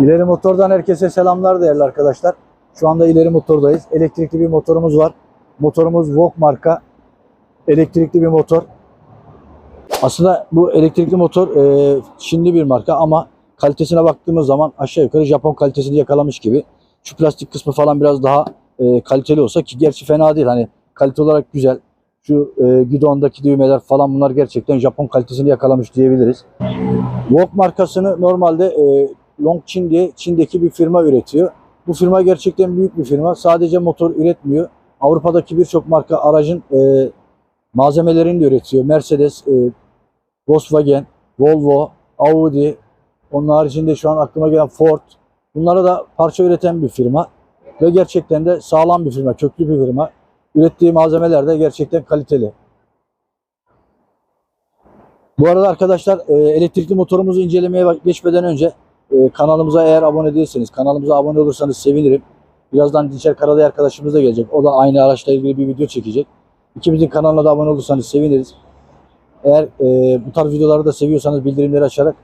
İleri Motor'dan herkese selamlar değerli arkadaşlar. Şu anda İleri Motor'dayız. Elektrikli bir motorumuz var. Motorumuz Vogue marka. Elektrikli bir motor. Aslında bu elektrikli motor e, Çinli bir marka ama kalitesine baktığımız zaman aşağı yukarı Japon kalitesini yakalamış gibi. Şu plastik kısmı falan biraz daha e, kaliteli olsa ki gerçi fena değil. Hani kalite olarak güzel. Şu e, gidondaki düğmeler falan bunlar gerçekten Japon kalitesini yakalamış diyebiliriz. Vogue markasını normalde e, Longchin diye Çin'deki bir firma üretiyor. Bu firma gerçekten büyük bir firma. Sadece motor üretmiyor. Avrupa'daki birçok marka aracın e, malzemelerini de üretiyor. Mercedes, e, Volkswagen, Volvo, Audi, onun haricinde şu an aklıma gelen Ford. Bunlara da parça üreten bir firma. Ve gerçekten de sağlam bir firma, köklü bir firma. Ürettiği malzemeler de gerçekten kaliteli. Bu arada arkadaşlar e, elektrikli motorumuzu incelemeye geçmeden önce e, kanalımıza eğer abone değilseniz, kanalımıza abone olursanız sevinirim. Birazdan Dinçer Karaday arkadaşımız da gelecek. O da aynı araçla ilgili bir video çekecek. İkimizin kanalına da abone olursanız seviniriz. Eğer e, bu tarz videoları da seviyorsanız bildirimleri açarak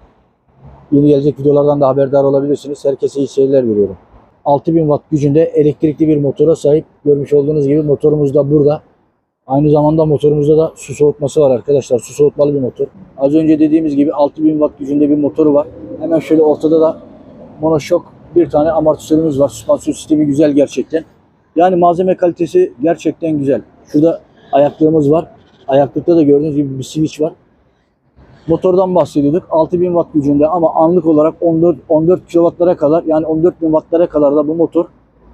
yeni gelecek videolardan da haberdar olabilirsiniz. Herkese iyi seyirler diliyorum. 6000 watt gücünde elektrikli bir motora sahip. Görmüş olduğunuz gibi motorumuz da burada. Aynı zamanda motorumuzda da su soğutması var arkadaşlar. Su soğutmalı bir motor. Az önce dediğimiz gibi 6000 watt gücünde bir motoru var. Hemen şöyle ortada da monoşok bir tane amortisörümüz var. Süspansiyon sistemi güzel gerçekten. Yani malzeme kalitesi gerçekten güzel. Şurada ayaklığımız var. Ayaklıkta da gördüğünüz gibi bir switch var. Motordan bahsediyorduk. 6000 watt gücünde ama anlık olarak 14 14 kW'lara kadar yani 14000 wattlara kadar da bu motor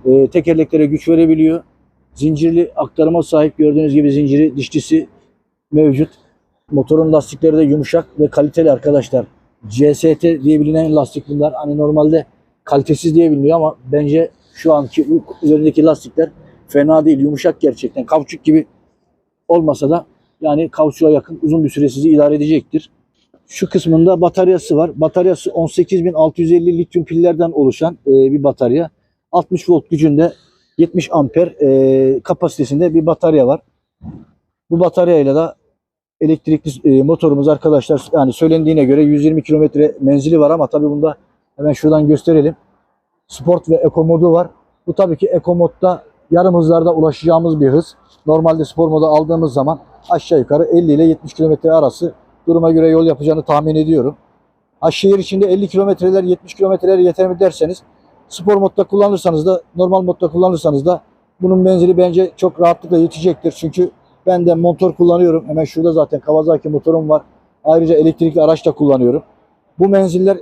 e, tekerleklere güç verebiliyor. Zincirli aktarıma sahip gördüğünüz gibi zinciri dişlisi mevcut. Motorun lastikleri de yumuşak ve kaliteli arkadaşlar. CST diye bilinen lastik bunlar. Hani normalde kalitesiz diye biliniyor ama bence şu anki üzerindeki lastikler fena değil. Yumuşak gerçekten. Kauçuk gibi olmasa da yani kauçuğa yakın uzun bir süre sizi idare edecektir. Şu kısmında bataryası var. Bataryası 18650 lityum pillerden oluşan e, bir batarya. 60 volt gücünde 70 amper e, kapasitesinde bir batarya var. Bu bataryayla da elektrikli e, motorumuz arkadaşlar yani söylendiğine göre 120 kilometre menzili var ama tabii bunda hemen şuradan gösterelim. Sport ve Eco modu var. Bu tabii ki Eco modda yarım hızlarda ulaşacağımız bir hız. Normalde spor modu aldığımız zaman aşağı yukarı 50 ile 70 kilometre arası duruma göre yol yapacağını tahmin ediyorum. Ha, şehir içinde 50 kilometreler 70 kilometreler yeter mi derseniz spor modda kullanırsanız da normal modda kullanırsanız da bunun menzili bence çok rahatlıkla yetecektir. Çünkü ben de motor kullanıyorum. Hemen şurada zaten Kawasaki motorum var. Ayrıca elektrikli araç da kullanıyorum. Bu menziller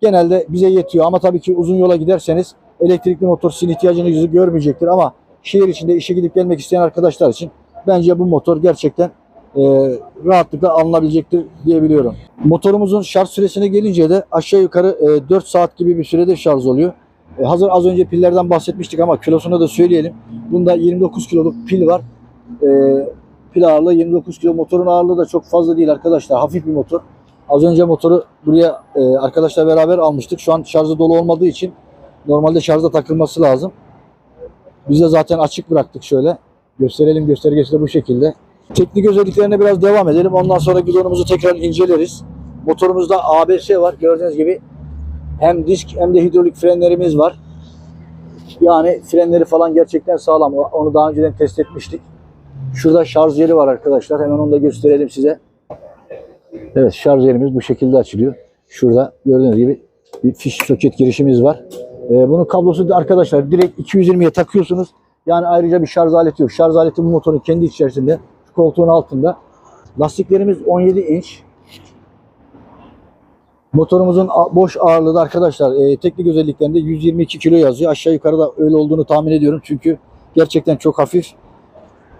genelde bize yetiyor ama tabii ki uzun yola giderseniz elektrikli motor sizin ihtiyacınızı görmeyecektir ama şehir içinde işe gidip gelmek isteyen arkadaşlar için bence bu motor gerçekten e, rahatlıkla alınabilecektir diyebiliyorum. Motorumuzun şarj süresine gelince de aşağı yukarı e, 4 saat gibi bir sürede şarj oluyor. E, hazır az önce pillerden bahsetmiştik ama kilosunu da söyleyelim. Bunda 29 kiloluk pil var. E, pil ağırlığı 29 kilo. Motorun ağırlığı da çok fazla değil arkadaşlar. Hafif bir motor. Az önce motoru buraya e, arkadaşlar beraber almıştık. Şu an şarjı dolu olmadığı için normalde şarja takılması lazım. Biz de zaten açık bıraktık şöyle. Gösterelim göstergesi de bu şekilde. Teknik özelliklerine biraz devam edelim. Ondan sonra gidonumuzu tekrar inceleriz. Motorumuzda ABS var. Gördüğünüz gibi hem disk hem de hidrolik frenlerimiz var. Yani frenleri falan gerçekten sağlam. Onu daha önceden test etmiştik. Şurada şarj yeri var arkadaşlar. Hemen onu da gösterelim size. Evet şarj yerimiz bu şekilde açılıyor. Şurada gördüğünüz gibi bir fiş soket girişimiz var. Ee, bunun kablosu da arkadaşlar direkt 220'ye takıyorsunuz. Yani ayrıca bir şarj aleti yok. Şarj aleti bu motorun kendi içerisinde. Koltuğun altında. Lastiklerimiz 17 inç. Motorumuzun boş ağırlığı da arkadaşlar e, teknik özelliklerinde 122 kilo yazıyor. Aşağı yukarı da öyle olduğunu tahmin ediyorum. Çünkü gerçekten çok hafif.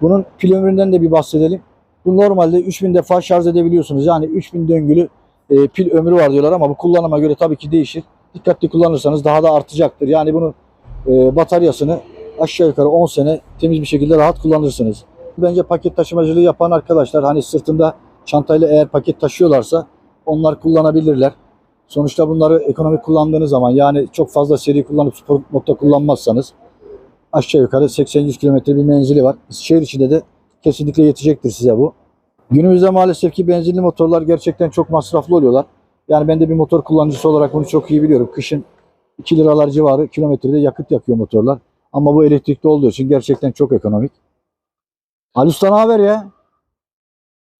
Bunun pil ömründen de bir bahsedelim. Bu normalde 3000 defa şarj edebiliyorsunuz. Yani 3000 döngülü e, pil ömrü var diyorlar ama bu kullanıma göre tabii ki değişir. Dikkatli kullanırsanız daha da artacaktır. Yani bunun e, bataryasını aşağı yukarı 10 sene temiz bir şekilde rahat kullanırsınız. Bence paket taşımacılığı yapan arkadaşlar hani sırtında çantayla eğer paket taşıyorlarsa onlar kullanabilirler. Sonuçta bunları ekonomik kullandığınız zaman yani çok fazla seri kullanıp spor modda kullanmazsanız aşağı yukarı 80-100 kilometre bir menzili var. Şehir içinde de kesinlikle yetecektir size bu. Günümüzde maalesef ki benzinli motorlar gerçekten çok masraflı oluyorlar. Yani ben de bir motor kullanıcısı olarak bunu çok iyi biliyorum. Kışın 2 liralar civarı kilometrede yakıt yakıyor motorlar. Ama bu elektrikli olduğu için gerçekten çok ekonomik. Ali Usta ne haber ya?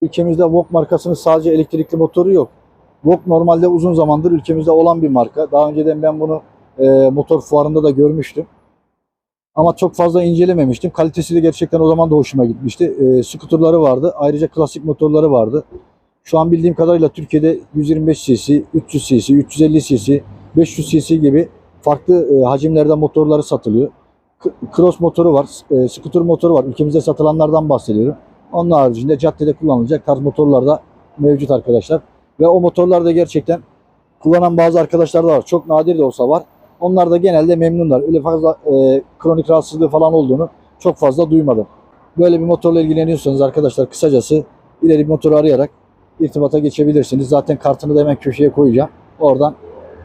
Ülkemizde VOG markasının sadece elektrikli motoru yok. VOG normalde uzun zamandır ülkemizde olan bir marka. Daha önceden ben bunu e, motor fuarında da görmüştüm. Ama çok fazla incelememiştim. Kalitesi de gerçekten o zaman da hoşuma gitmişti. E, skuterları vardı. Ayrıca klasik motorları vardı. Şu an bildiğim kadarıyla Türkiye'de 125 cc, 300 cc, 350 cc, 500 cc gibi farklı e, hacimlerde motorları satılıyor. K- Cross motoru var, e, scooter motoru var. Ülkemizde satılanlardan bahsediyorum. Onun haricinde caddede kullanılacak tarz motorlar da mevcut arkadaşlar. Ve o motorlar da gerçekten kullanan bazı arkadaşlar da var. Çok nadir de olsa var. Onlar da genelde memnunlar. Öyle fazla e, kronik rahatsızlığı falan olduğunu çok fazla duymadım. Böyle bir motorla ilgileniyorsanız arkadaşlar kısacası ileri bir motoru arayarak irtibata geçebilirsiniz. Zaten kartını da hemen köşeye koyacağım. Oradan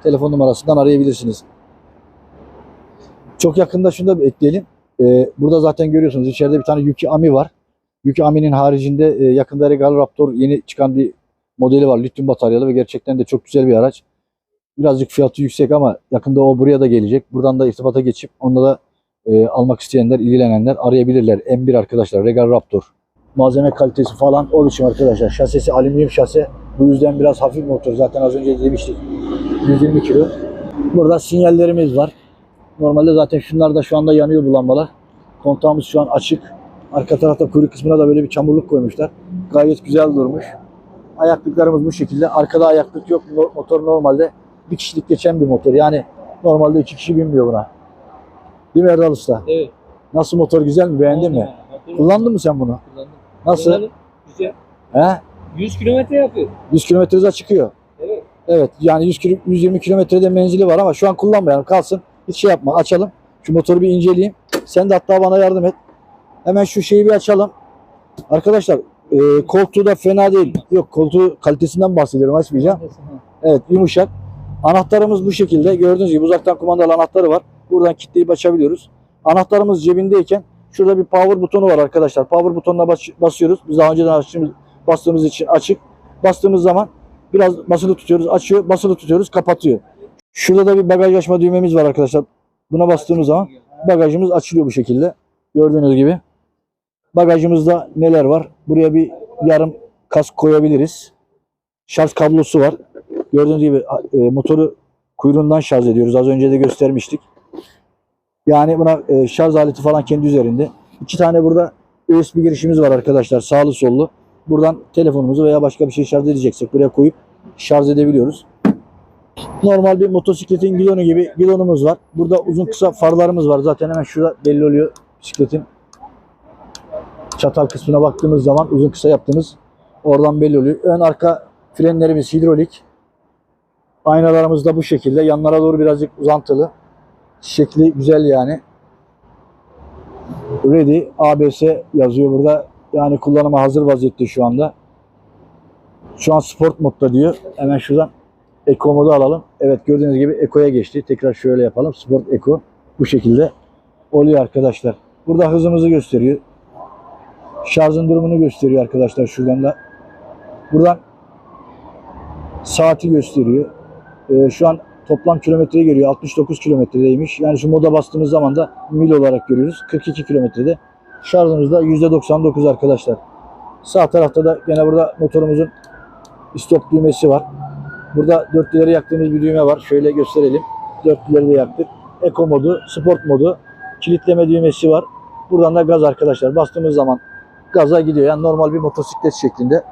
telefon numarasından arayabilirsiniz. Çok yakında şunu da ekleyelim. Ee, burada zaten görüyorsunuz içeride bir tane Yuki Ami var. Yuki Ami'nin haricinde e, yakında Regal Raptor yeni çıkan bir modeli var. Lityum bataryalı ve gerçekten de çok güzel bir araç. Birazcık fiyatı yüksek ama yakında o buraya da gelecek. Buradan da irtibata geçip onda da e, almak isteyenler, ilgilenenler arayabilirler. M1 arkadaşlar Regal Raptor malzeme kalitesi falan o biçim arkadaşlar. Şasisi alüminyum şase. Bu yüzden biraz hafif motor. Zaten az önce demiştik. 120 kilo. Burada sinyallerimiz var. Normalde zaten şunlar da şu anda yanıyor bu lambalar. Kontağımız şu an açık. Arka tarafta kuyruk kısmına da böyle bir çamurluk koymuşlar. Gayet güzel durmuş. Ayaklıklarımız bu şekilde. Arkada ayaklık yok. Motor normalde bir kişilik geçen bir motor. Yani normalde iki kişi binmiyor buna. Değil mi Erdal Usta? Evet. Nasıl motor güzel mi? Beğendin mi? Kullandın mı sen bunu? Kullandım. Nasıl? Kullandım. Güzel. He? 100 kilometre yapıyor. 100 kilometre hıza çıkıyor. Evet. Evet yani 100 kilo, 120 kilometrede menzili var ama şu an kullanmayalım kalsın. Hiç şey yapma açalım. Şu motoru bir inceleyeyim. Sen de hatta bana yardım et. Hemen şu şeyi bir açalım. Arkadaşlar e, koltuğu da fena değil. Yok koltuğu kalitesinden bahsediyorum açmayacağım. Evet yumuşak. Anahtarımız bu şekilde. Gördüğünüz gibi uzaktan kumandalı anahtarı var. Buradan kilitleyip açabiliyoruz. Anahtarımız cebindeyken şurada bir power butonu var arkadaşlar. Power butonuna bas- basıyoruz. Biz daha önceden açtığımız, bastığımız için açık. Bastığımız zaman biraz basılı tutuyoruz, açıyor, basılı tutuyoruz, kapatıyor. Şurada da bir bagaj açma düğmemiz var arkadaşlar. Buna bastığımız zaman bagajımız açılıyor bu şekilde. Gördüğünüz gibi. Bagajımızda neler var? Buraya bir yarım kask koyabiliriz. Şarj kablosu var. Gördüğünüz gibi e, motoru kuyruğundan şarj ediyoruz. Az önce de göstermiştik. Yani buna e, şarj aleti falan kendi üzerinde. İki tane burada USB girişimiz var arkadaşlar. Sağlı sollu. Buradan telefonumuzu veya başka bir şey şarj edeceksek buraya koyup şarj edebiliyoruz. Normal bir motosikletin gidonu gibi gidonumuz var. Burada uzun kısa farlarımız var. Zaten hemen şurada belli oluyor bisikletin çatal kısmına baktığımız zaman uzun kısa yaptığımız oradan belli oluyor. Ön arka frenlerimiz hidrolik. Aynalarımız da bu şekilde. Yanlara doğru birazcık uzantılı. Şekli güzel yani. Ready ABS yazıyor burada. Yani kullanıma hazır vaziyette şu anda. Şu an sport modda diyor. Hemen şuradan Eco modu alalım. Evet gördüğünüz gibi Eco'ya geçti. Tekrar şöyle yapalım. Sport Eco. Bu şekilde oluyor arkadaşlar. Burada hızımızı gösteriyor. Şarjın durumunu gösteriyor arkadaşlar şuradan da. Buradan saati gösteriyor. Ee, şu an toplam kilometreye geliyor. 69 kilometredeymiş. Yani şu moda bastığımız zaman da mil olarak görüyoruz. 42 kilometrede. Şarjımız da %99 arkadaşlar. Sağ tarafta da gene burada motorumuzun stop düğmesi var. Burada dörtlüleri yaktığımız bir düğme var. Şöyle gösterelim. Dörtlüleri de yaktık. Eco modu, sport modu, kilitleme düğmesi var. Buradan da gaz arkadaşlar. Bastığımız zaman gaza gidiyor. Yani normal bir motosiklet şeklinde.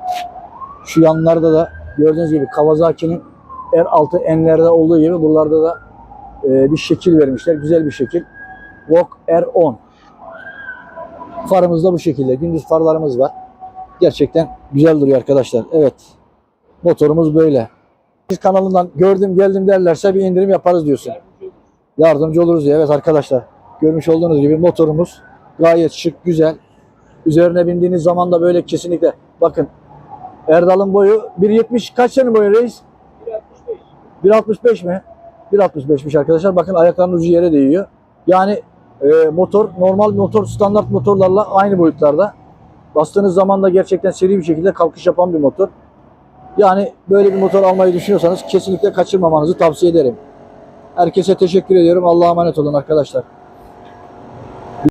Şu yanlarda da gördüğünüz gibi Kawasaki'nin R6 N'lerde olduğu gibi buralarda da e, bir şekil vermişler. Güzel bir şekil. Walk R10. Farımız da bu şekilde. Gündüz farlarımız var. Gerçekten güzel duruyor arkadaşlar. Evet. Motorumuz böyle. Biz kanalından gördüm geldim derlerse bir indirim yaparız diyorsun. Yardımcı oluruz diye. Evet arkadaşlar. Görmüş olduğunuz gibi motorumuz gayet şık, güzel. Üzerine bindiğiniz zaman da böyle kesinlikle bakın Erdal'ın boyu 1.70 kaç senin boyun reis? 1.65 mi? 1.65'miş arkadaşlar. Bakın ayaklarının ucu yere değiyor. Yani e, motor normal motor standart motorlarla aynı boyutlarda. Bastığınız zaman da gerçekten seri bir şekilde kalkış yapan bir motor. Yani böyle bir motor almayı düşünüyorsanız kesinlikle kaçırmamanızı tavsiye ederim. Herkese teşekkür ediyorum. Allah'a emanet olun arkadaşlar.